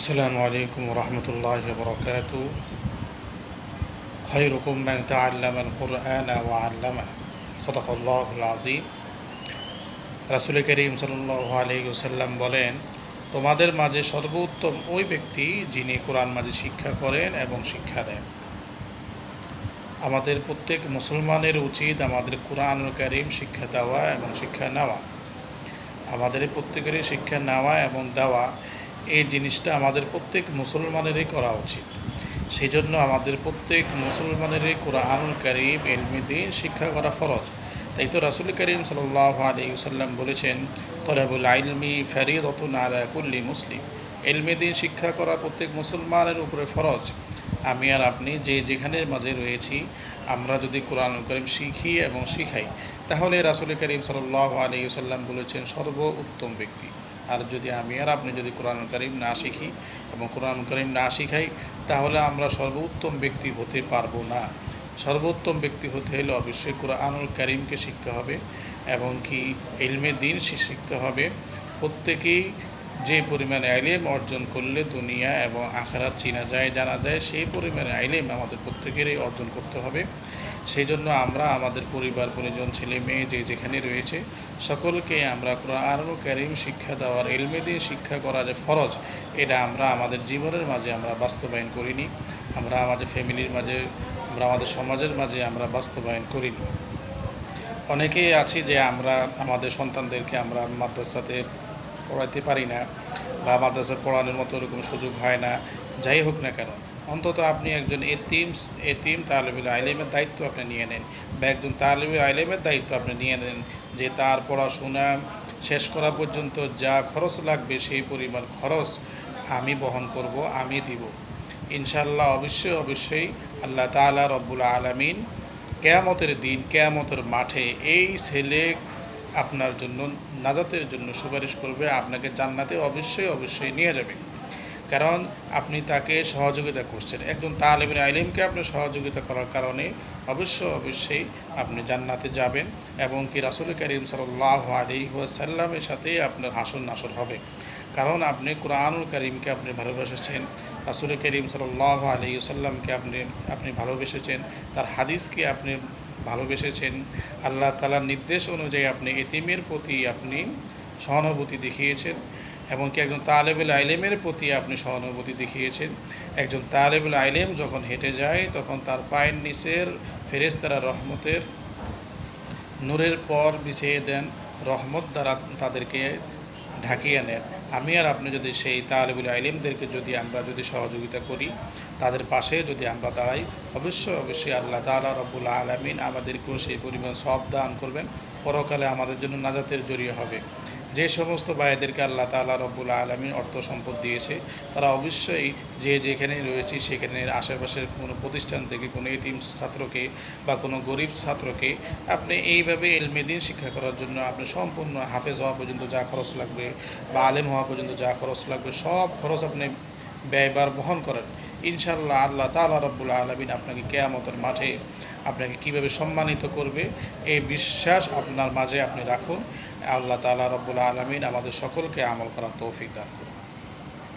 السلام عليكم ورحمة الله وبركاته خيركم من تعلم القرآن وعلمه صدق الله العظيم রাসুল করিম সাল্লাহ আলহিসাল্লাম বলেন তোমাদের মাঝে সর্বোত্তম ওই ব্যক্তি যিনি কোরআন মাঝে শিক্ষা করেন এবং শিক্ষা দেন আমাদের প্রত্যেক মুসলমানের উচিত আমাদের কোরআন করিম শিক্ষা দেওয়া এবং শিক্ষা নেওয়া আমাদের প্রত্যেকেরই শিক্ষা নেওয়া এবং দেওয়া এই জিনিসটা আমাদের প্রত্যেক মুসলমানেরই করা উচিত। সেই জন্য আমাদের প্রত্যেক মুসলমানেরই কোরআনুল করিম এলমিদিন শিক্ষা করা ফরজ। তাই তো রাসুল করিম সাল্লাহ আলিউসাল্লাম বলেছেন, তলাবুল আইলমি ফেরিদ অতুন কুল্লি মুসলিম। এলমিদিন শিক্ষা করা প্রত্যেক মুসলমানের উপরে ফরজ। আমি আর আপনি যে যেখানের মাঝে রয়েছি, আমরা যদি কোরআন করিম শিখি এবং শিখাই, তাহলে রাসুল করিম সাল্লাহ আলিউসাল্লাম বলেছেন সর্ব উত্তম ব্যক্তি। আর যদি আমি আর আপনি যদি কোরআন করিম না শিখি এবং কোরআন করিম না শিখাই, তাহলে আমরা সর্বোত্তম ব্যক্তি হতে পারব না। সর্বোত্তম ব্যক্তি হতে হলে অবশ্যই কোরআনুল করিমকে শিখতে হবে এবং কি ইলমে দিন শিখতে হবে। প্রত্যেকেই যে পরিমাণে আইলেম অর্জন করলে দুনিয়া এবং আখেরাত চিনা যায়, জানা যায়, সেই পরিমাণে আইলেম আমাদের প্রত্যেকেরই অর্জন করতে হবে। সেই জন্য আমরা আমাদের পরিবার, পরিজন, ছেলে, মেয়ে যে যেখানে রয়েছে, সকলকে আমরা কোরআনুল করিম শিক্ষা দেওয়ার এলমে দিয়ে শিক্ষা করা যে ফরজ, এটা আমরা আমাদের জীবনের মাঝে আমরা বাস্তবায়ন করিনি। আমরা আমাদের ফ্যামিলির মাঝে, আমরা আমাদের সমাজের মাঝে আমরা বাস্তবায়ন করিনি। অনেকেই আছি যে আমরা, আমাদের সন্তানদেরকে আমরা মাদ্রাসাতে পড়াইতে পারি না বা মাদ্রাসা পড়ানোর মতো ওরকম সুযোগ হয় না। যাই হোক না কেন অন্তত আপনি একজন এতিম এতিম তালেবুল আইলেমের দায়িত্ব আপনি নিয়ে নেন। বা একজন তালেবুল আইলেমের দায়িত্ব আপনি নিয়ে নেন যে তার পড়াশোনা শেষ করা পর্যন্ত যা খরচ লাগবে সেই পরিমাণ খরচ আমি বহন করব, আমি দিব। ইনশাল্লাহ অবশ্যই অবশ্যই আল্লাহ তালা রব্বুল আলমিন কেয়ামতের দিন, কেয়ামতের মাঠে এই ছেলে আপনার জন্য নাজাতের জন্য সুপারিশ করবে, আপনাকে জান্নাতে অবশ্যই অবশ্যই নিয়ে যাবে। কারণ আপনি তাকে সহযোগিতা করছেন। একজন তালেবের আইলিমকে আপনি সহযোগিতা করার কারণে অবশ্য অবশ্যই আপনি জান্নাতে যাবেন এবং কি রাসুল করিম সাল্লাহ আলী সাল্লামের সাথে আপনার হাসন নাসর হবে। কারণ আপনি কোরআনুল করিমকে আপনি ভালোবেসেছেন, রাসুল করিম সাল্লাহ আলী সাল্লামকে আপনি আপনি ভালোবেসেছেন, তার হাদিসকে আপনি ভালোবেসেছেন, আল্লাহ তালার নির্দেশ অনুযায়ী আপনি এতিমের প্রতি আপনি সহানুভূতি দেখিয়েছেন। এবং কি একজন তালেবুল আইলেমের প্রতি আপনি সহানুভূতি দেখিয়েছেন। একজন তালেবুল আইলেম যখন হেঁটে যায়, তখন তার পায়ের নিচের ফেরেস্তারা রহমতের নূরের পর বিছিয়ে দেন, রহমত দ্বারা তাদেরকে ঢাকিয়ে নেন। আমি আর আপনি যদি সেই তালেবুল আইলেমদেরকে যদি আমরা যদি সহযোগিতা করি, তাদের পাশে যদি আমরা দাঁড়াই, অবশ্যই অবশ্যই আল্লাহ তালা রব্বুল আলমিন আমাদেরকেও সেই পরিমাণ সব দান করবেন। পরকালে আমাদের জন্য নাজাতের জড়িয়ে হবে। যে সমস্ত ভাইদেরকে আল্লাহ তালা রব্বুল আলমিন অর্থ সম্পদ দিয়েছে, তারা অবশ্যই যে যেখানে রয়েছে সেখানে আশেপাশের কোনো প্রতিষ্ঠান থেকে কোনো এতিম ছাত্রকে বা কোনো গরিব ছাত্রকে আপনি এইভাবে এলমেদিন শিক্ষা করার জন্য আপনি সম্পূর্ণ হাফেজ হওয়া পর্যন্ত যা খরচ লাগবে বা আলেম হওয়া পর্যন্ত যা খরচ লাগবে, সব খরচ আপনি ব্যয়বার বহন করেন। ইনশাল্লাহ আল্লাহ তালা রব্বুল আলমিন আপনাকে কেয়ামতের মাঠে আপনাকে কীভাবে সম্মানিত করবে, এই বিশ্বাস আপনার মাঝে আপনি রাখুন। আল্লাহ তালা রব্বুল আলমিন আমাদের সকলকে আমল করার তৌফিক দান করুন।